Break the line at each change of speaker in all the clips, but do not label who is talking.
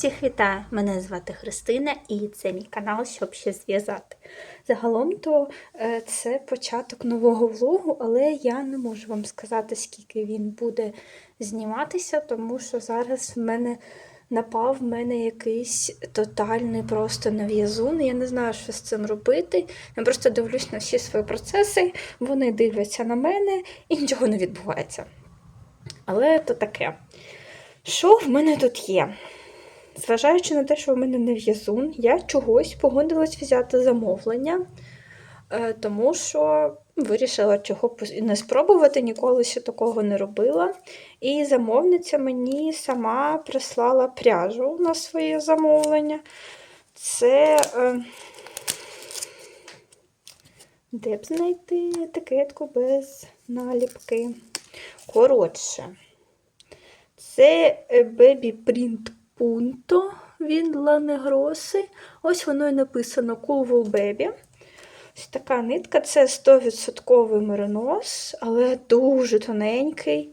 Всіх вітаю! Мене звати Христина і це мій канал, щоб ще зв'язати. Загалом то е, це початок нового влогу, але я не можу вам сказати, скільки він буде зніматися, тому що зараз в мене напав в мене якийсь тотальний просто нав'язун. Я не знаю, що з цим робити. Я просто дивлюсь на всі свої процеси, вони дивляться на мене і нічого не відбувається. Але то таке. Що в мене тут є? Зважаючи на те, що в мене не в'язун, я чогось погодилась взяти замовлення, е, тому що вирішила чого не спробувати, ніколи ще такого не робила. І замовниця мені сама прислала пряжу на своє замовлення. Це. е, Де б знайти етикетку без наліпки? Коротше. Це е, Baby Print Punto від Ланегроси. Ось воно і написано Cool Baby. Ось така нитка це 100% меринос, але дуже тоненький.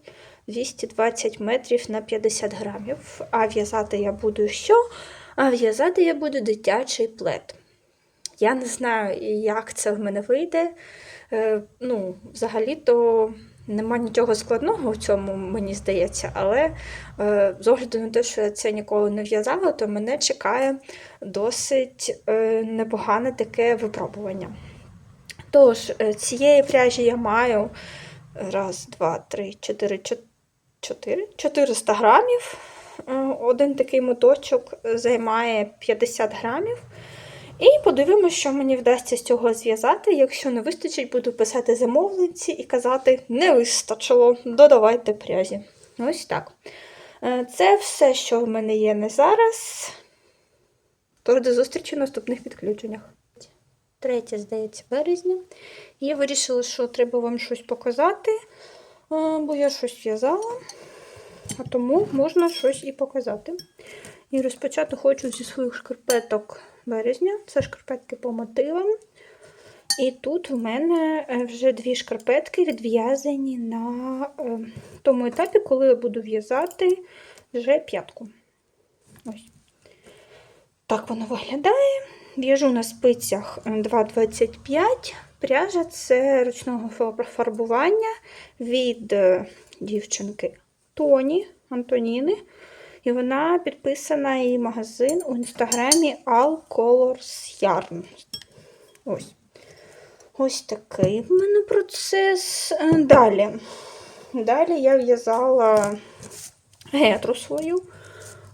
220 метрів на 50 грамів. А в'язати я буду що? А в'язати я буду дитячий плед. Я не знаю, як це в мене вийде. Е, ну, взагалі-то нема нічого складного в цьому, мені здається, але е, з огляду на те, що я це ніколи не в'язала, то мене чекає досить е, непогане таке випробування. Тож, е, цієї пряжі я маю раз, два, три, чотири, чотири, 400 грамів. Е, Один такий моточок займає 50 грамів. І подивимося, що мені вдасться з цього зв'язати. Якщо не вистачить, буду писати замовниці і казати, не вистачило, додавайте прязі. Ось так. Е, Це все, що в мене є на зараз. Тож до зустрічі в наступних підключеннях. Третє, здається, березня. Я вирішила, що треба вам щось показати, е, бо я щось в'язала, а тому можна щось і показати. І розпочати хочу зі своїх шкарпеток березня. Це шкарпетки по мотивам. І тут в мене е, вже дві шкарпетки відв'язані на е, тому етапі, коли я буду в'язати вже п'ятку. Ось. Так воно виглядає. В'яжу на спицях е, 2,25. Пряжа це ручного фарбування від е, дівчинки Тоні Антоніни. І вона підписана її магазин у інстаграмі All Colors Yarn. Ось. Ось такий в мене процес. Е, Далі. Далі я в'язала гетру свою.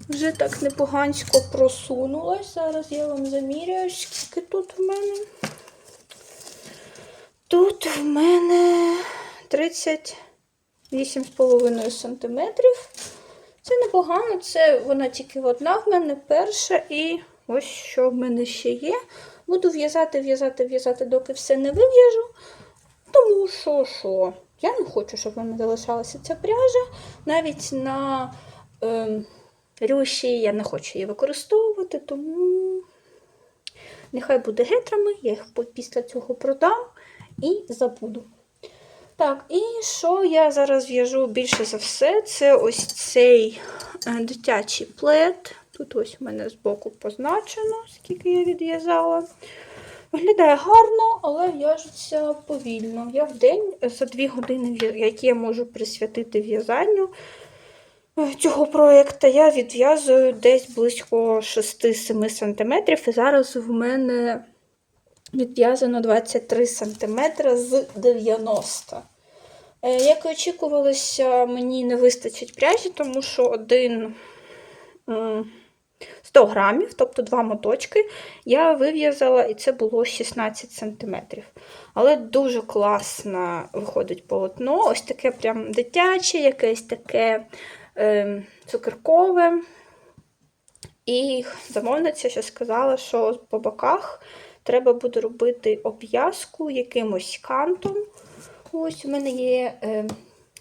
Вже так непогансько просунулась. Зараз я вам заміряю, скільки тут в мене. Тут в мене 38,5 см. Це непогано, це вона тільки одна в мене перша, і ось що в мене ще є. Буду в'язати, в'язати, в'язати, доки все не вив'яжу. Тому що, що, я не хочу, щоб в мене залишалася ця пряжа. Навіть на е, рюші я не хочу її використовувати, тому нехай буде гетрами, я їх після цього продам і забуду. Так, і що я зараз в'яжу більше за все, це ось цей е, дитячий плед. Тут ось у мене збоку позначено, скільки я відв'язала. Виглядає гарно, але в'яжеться повільно. Я в день за 2 години, які я можу присвятити в'язанню е, цього проєкту, я відв'язую десь близько 6-7 см. І зараз в мене відв'язано 23 см з 90 Е, Як і очікувалося, мені не вистачить пряжі, тому що один 100 грамів, тобто два моточки, я вив'язала, і це було 16 см. Але дуже класно виходить полотно. Ось таке прям дитяче, якесь таке е, цукеркове. І замовниця ще сказала, що по боках треба буде робити обв'язку якимось кантом. Ось у мене є е,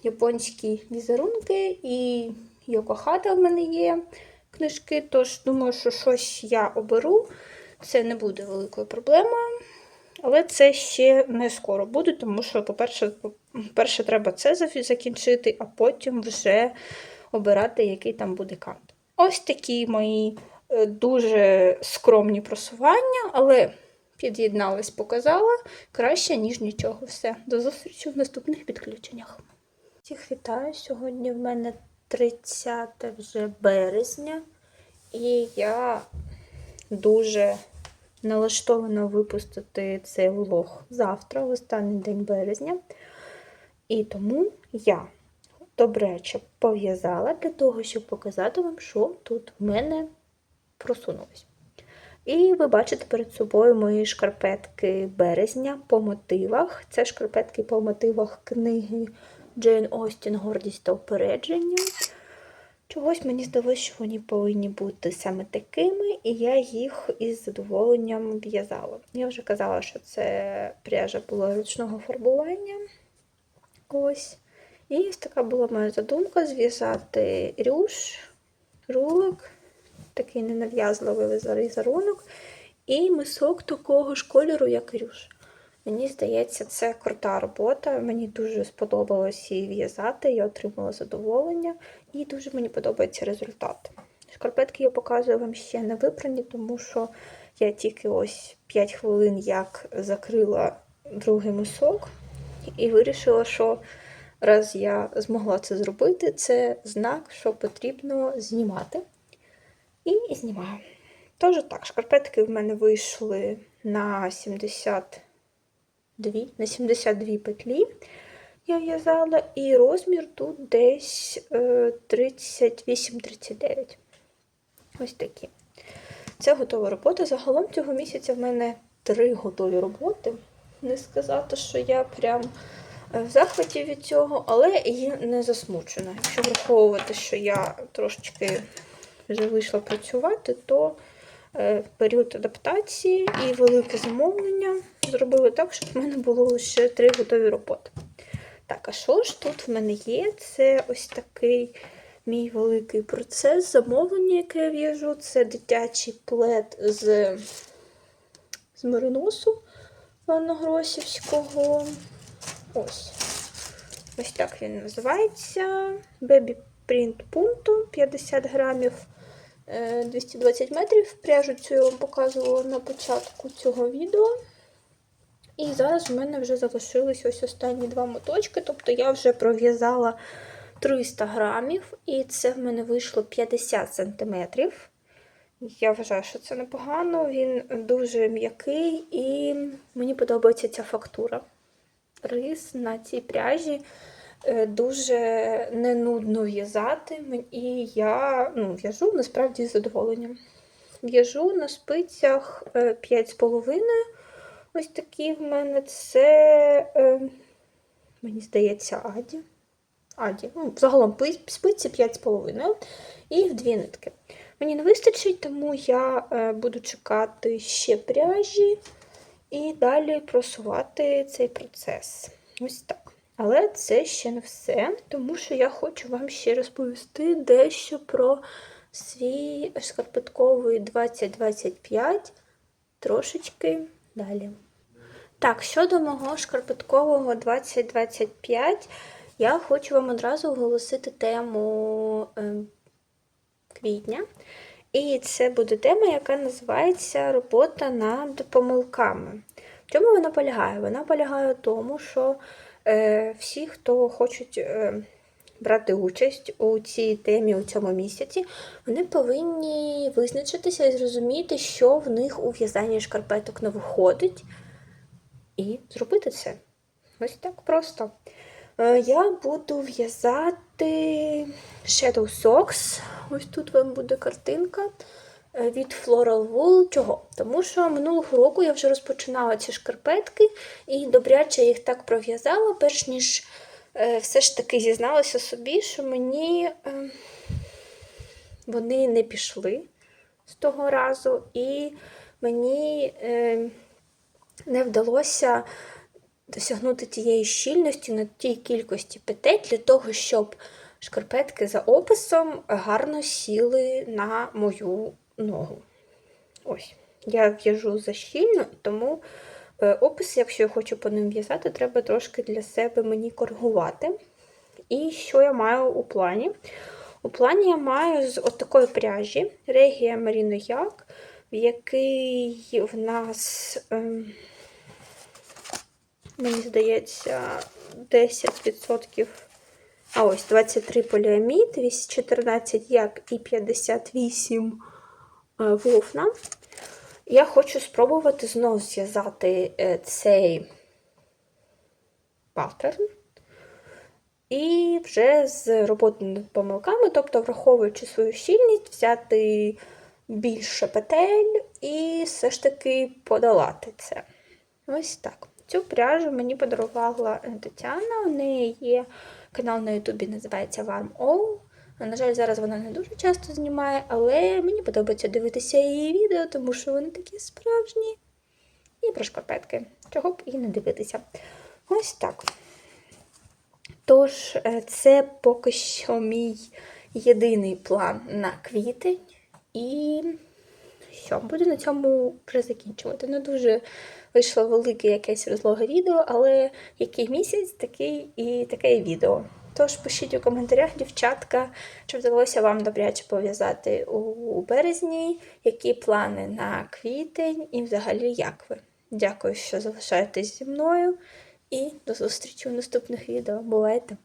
японські візерунки і Йокохата в мене є книжки, тож думаю, що щось я оберу. Це не буде великою проблемою. Але це ще не скоро буде, тому що, по-перше, по-перше, треба це закінчити, а потім вже обирати, який там буде кант. Ось такі мої е, дуже скромні просування, але під'єдналась, показала краще, ніж нічого. Все. До зустрічі в наступних підключеннях. Всіх вітаю! Сьогодні в мене 30 вже березня, і я дуже налаштована випустити цей влог завтра, в останній день березня. І тому я добряче пов'язала для того, щоб показати вам, що тут в мене просунулось. І ви бачите перед собою мої шкарпетки березня по мотивах. Це шкарпетки по мотивах книги Джейн Остін Гордість та упередження. Чогось мені здалося, що вони повинні бути саме такими, і я їх із задоволенням в'язала. Я вже казала, що це пряжа була ручного фарбування. Ось. І ось така була моя задумка зв'язати рюш, рулик, такий ненав'язливий візерунок, і мисок такого ж кольору, як рюш. Мені здається, це крута робота. Мені дуже сподобалось її в'язати, я отримала задоволення, і дуже мені подобається результат. Шкарпетки я показую вам ще не випрані, тому що я тільки ось 5 хвилин як закрила другий мисок і вирішила, що раз я змогла це зробити, це знак, що потрібно знімати. І знімаю. Тож так, шкарпетки в мене вийшли на 72, на 72 петлі. Я в'язала, і розмір тут десь е, 38-39. Ось такі. Це готова робота. Загалом цього місяця в мене три готові роботи. Не сказати, що я прям в захваті від цього, але і не засмучена. Якщо враховувати, що я трошечки вже вийшла працювати, то в період адаптації і велике замовлення зробили так, щоб в мене було лише три готові роботи. Так, а що ж тут в мене є? Це ось такий мій великий процес замовлення, яке я в'яжу. Це дитячий плед з, з мериносу Ванногросівського. Ось. Ось так він називається. Baby Print Punto 50 грамів 220 метрів. Пряжу цю я вам показувала на початку цього відео. І зараз в мене вже залишились ось останні два моточки. Тобто я вже пров'язала 300 грамів, і це в мене вийшло 50 сантиметрів. Я вважаю, що це непогано, він дуже м'який і мені подобається ця фактура. Рис на цій пряжі дуже не нудно в'язати, і я ну, в'яжу насправді з задоволенням. В'яжу на спицях 5,5. Ось такі в мене це, мені здається, Аді. Аді. Ну, Загалом спиці 5,5 і в дві нитки. Мені не вистачить, тому я буду чекати ще пряжі і далі просувати цей процес. Ось так. Але це ще не все, тому що я хочу вам ще розповісти дещо про свій шкарпетковий 2025 трошечки далі. Так, щодо мого шкарпеткового 2025, я хочу вам одразу оголосити тему е, квітня. І це буде тема, яка називається Робота над помилками. В чому вона полягає? Вона полягає в тому, що всі, хто хочуть е, брати участь у цій темі у цьому місяці, вони повинні визначитися і зрозуміти, що в них у в'язанні шкарпеток не виходить, і зробити це. Ось так просто. Е, я буду в'язати Shadow Socks. Ось тут вам буде картинка е, від Floral Wool. Чого? Тому що минулого року я вже розпочинала ці шкарпетки і добряче їх так пров'язала, перш ніж е, все ж таки зізналася собі, що мені вони не пішли з того разу, і мені не вдалося досягнути тієї щільності на тій кількості петель для того, щоб шкарпетки за описом гарно сіли на мою ногу. Ось, я в'яжу за щільно, тому е, опис, якщо я хочу по ним в'язати, треба трошки для себе мені коригувати. І що я маю у плані? У плані я маю з отакої пряжі Регія Маріно Як, в який в нас, ем, мені здається, 10%. А ось 23 поліамід, 14 як і 58 е, вовна. Я хочу спробувати знову зв'язати е, цей паттерн. І вже з роботи над помилками, тобто, враховуючи свою щільність, взяти більше петель і все ж таки подолати це. Ось так. Цю пряжу мені подарувала Тетяна. У неї є канал на Ютубі, називається Warm All. На жаль, зараз вона не дуже часто знімає, але мені подобається дивитися її відео, тому що вони такі справжні. І про шкарпетки. Чого б і не дивитися. Ось так. Тож, е, це поки що мій єдиний план на квітень. І що, буду на цьому вже закінчувати. Не дуже вийшло велике якесь розлоге відео, але який місяць, такий і таке відео. Тож пишіть у коментарях, дівчатка, чи вдалося вам добряче пов'язати у березні, які плани на квітень і взагалі як ви. Дякую, що залишаєтесь зі мною. І до зустрічі у наступних відео. Бувайте!